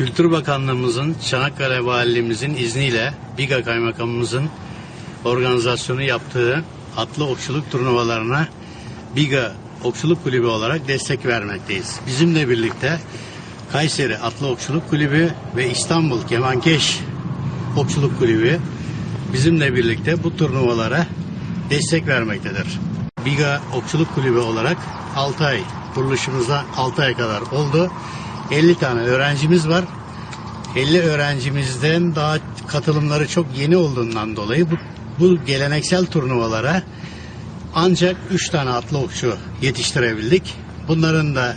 Kültür Bakanlığımızın, Çanakkale Valiliğimizin izniyle Biga Kaymakamımızın organizasyonu yaptığı atlı okçuluk turnuvalarına Biga Okçuluk Kulübü olarak destek vermekteyiz. Bizimle birlikte Kayseri Atlı Okçuluk Kulübü ve İstanbul Kemankeş Okçuluk Kulübü bizimle birlikte bu turnuvalara destek vermektedir. Biga Okçuluk Kulübü olarak 6 ay kuruluşumuza 6 ay kadar oldu. 50 tane öğrencimiz var. 50 öğrencimizden daha katılımları çok yeni olduğundan dolayı bu, bu geleneksel turnuvalara ancak 3 tane atlı okçu yetiştirebildik. Bunların da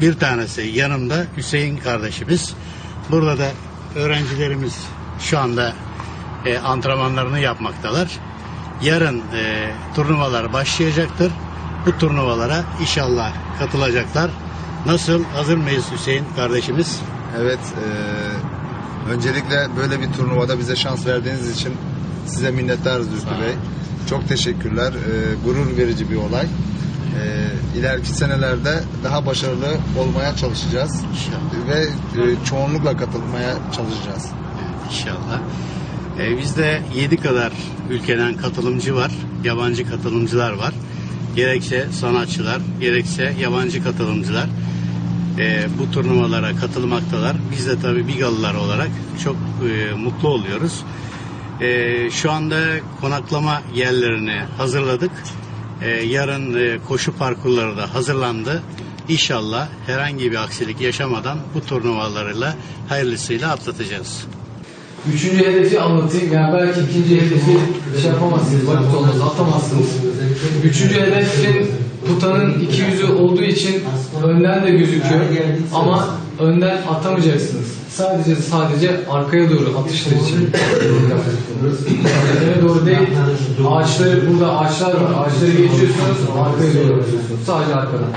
bir tanesi yanımda Hüseyin kardeşimiz. Burada da öğrencilerimiz şu anda e, antrenmanlarını yapmaktalar. Yarın e, turnuvalar başlayacaktır. Bu turnuvalara inşallah katılacaklar. Nasıl? Hazır mıyız Hüseyin kardeşimiz? Evet, eee, öncelikle böyle bir turnuvada bize şans verdiğiniz için size minnettarız Zülfü Bey. Çok teşekkürler. Eee, gurur verici bir olay. Eee ileriki senelerde daha başarılı olmaya çalışacağız İnşallah. ve eee, çoğunlukla katılmaya çalışacağız. İnşallah. Ee, bizde 7 kadar ülkeden katılımcı var. Yabancı katılımcılar var. Gerekse sanatçılar, gerekse yabancı katılımcılar e, bu turnuvalara katılmaktalar. Biz de tabii Bigalılar olarak çok e, mutlu oluyoruz. E, şu anda konaklama yerlerini hazırladık. E, yarın e, koşu parkurları da hazırlandı. İnşallah herhangi bir aksilik yaşamadan bu turnuvalarıyla hayırlısıyla atlatacağız. Üçüncü hedefi anlatayım. Yani belki ikinci hedefi şey yapamazsınız, vakit olmaz, atamazsınız. Üçüncü hedefin putanın iki yüzü olduğu için önden de gözüküyor. Ama önden atamayacaksınız. Sadece sadece arkaya doğru atışlar için. Öne doğru değil. Ağaçları, burada ağaçlar var. Ağaçları geçiyorsunuz, arkaya doğru atıyorsunuz. Sadece arkadan.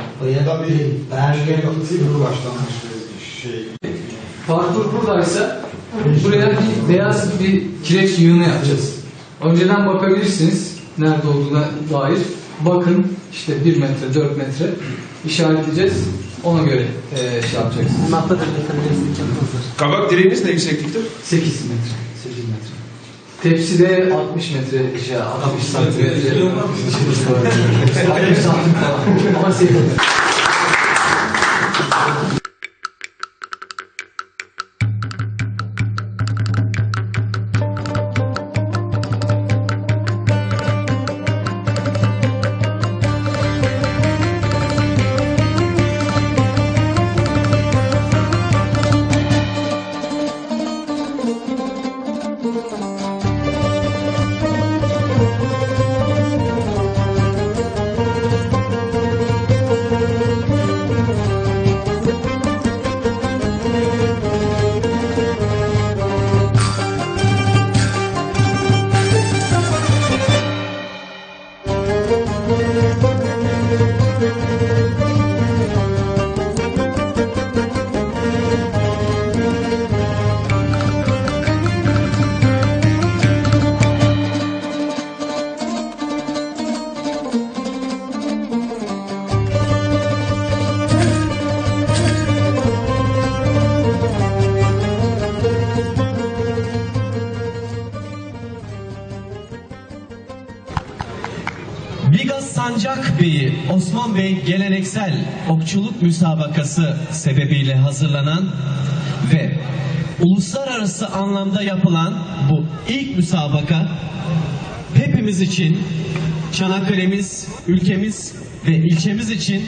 Parkur buradaysa buraya bir beyaz bir kireç yığını yapacağız. Önceden bakabilirsiniz nerede olduğuna dair. Bakın işte 1 metre, 4 metre işaretleyeceğiz. Ona göre eee şey yapacaksınız. Kabak direğiniz ne yüksekliktir? 8 metre. 8 metre. Tepsi de 60 metre, şey 60 santimetre. 60 santim falan. Ama 8 metre. Osman Bey geleneksel okçuluk müsabakası sebebiyle hazırlanan ve uluslararası anlamda yapılan bu ilk müsabaka hepimiz için Çanakkale'miz, ülkemiz ve ilçemiz için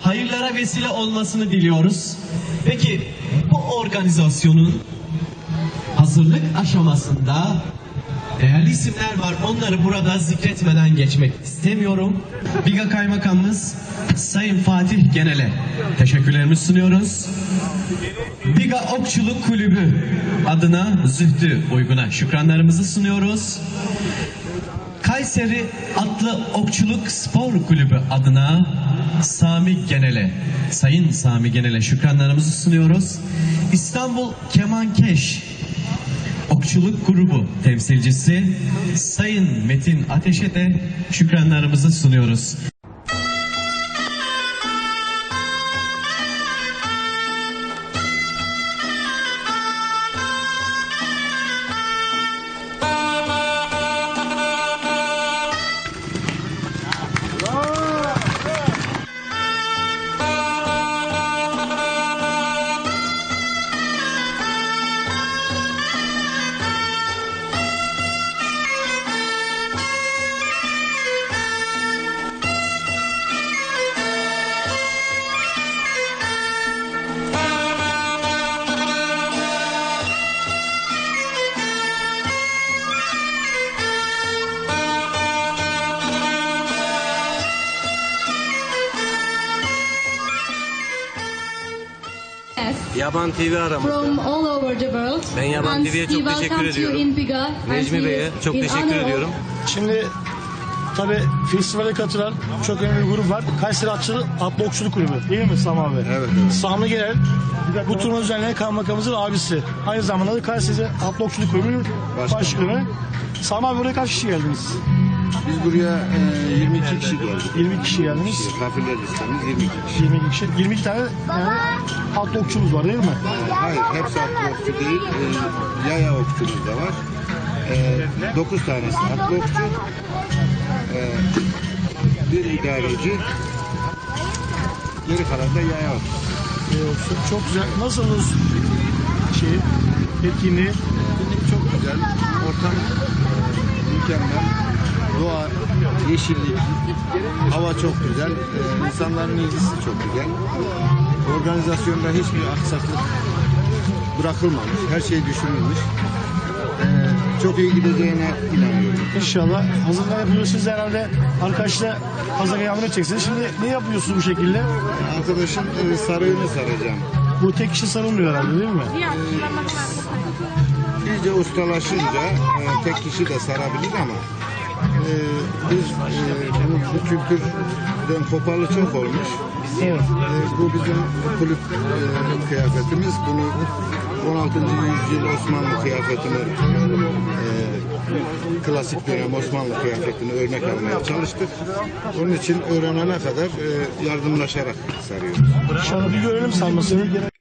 hayırlara vesile olmasını diliyoruz. Peki bu organizasyonun hazırlık aşamasında değerli isimler var. Onları burada zikretmeden geçmek istemiyorum. Biga Kaymakamımız Sayın Fatih Genel'e teşekkürlerimizi sunuyoruz. Biga Okçuluk Kulübü adına Zühtü Uygun'a şükranlarımızı sunuyoruz. Kayseri Atlı Okçuluk Spor Kulübü adına Sami Genel'e, Sayın Sami Genel'e şükranlarımızı sunuyoruz. İstanbul Kemankeş Okçuluk Grubu temsilcisi Sayın Metin Ateş'e de şükranlarımızı sunuyoruz. Yaban TV aramış. from all over the world. Ben Yaban TV'ye çok teşekkür ediyorum. Necmi Bey'e çok teşekkür ediyorum. Şimdi tabi festivale katılan çok önemli bir grup var. Kayseri Atçılı Atlı Okçuluk Kulübü. Değil mi Sami abi? Evet, evet. Sami Genel bu turnuva düzenleyen kaymakamımızın abisi. Aynı zamanda da Kayseri Atlı Okçuluk Kulübü'nün Başkanı. başkanı. Sami abi buraya kaç kişi geldiniz? Biz buraya e, 22 kişi geldik. 20 kişi geldiniz. Kafirler listemiz 22 kişi. 22 kişi. 22 tane yani atlı okçumuz var değil mi? Hayır, hepsi atlı okçu değil. E, yaya okçumuz da var. E, 9 tanesi atlı okçu. E, bir idareci. Geri kalan da yaya okçu. Ee, çok- çok güzel. Nasılsınız şey etkinliği? Etkinlik çok güzel. Ortam e, mükemmel. Doğa, yeşillik, hava çok güzel. E, insanların ilgisi çok güzel. Organizasyonda hiçbir aksaklık bırakılmamış. Her şey düşünülmüş. E, çok iyi gideceğine inanıyorum. İnşallah. Hazırlık yapıyorsunuz. Herhalde arkadaşlar hazırlığa yardım edeceksiniz. Şimdi ne yapıyorsunuz bu şekilde? Arkadaşın e, sarığını saracağım. Bu tek kişi sarılmıyor herhalde değil mi? İyice ustalaşınca e, tek kişi de sarabilir ama e, biz e, bu, bu kültürden kopalı çok olmuş. Evet. E, bu bizim kulüp e, kıyafetimiz. Bunu 16. yüzyıl Osmanlı kıyafetini e, klasik dönem Osmanlı kıyafetini örnek almaya çalıştık. Onun için öğrenene kadar e, yardımlaşarak sarıyoruz. İnşallah bir görelim sarmasını.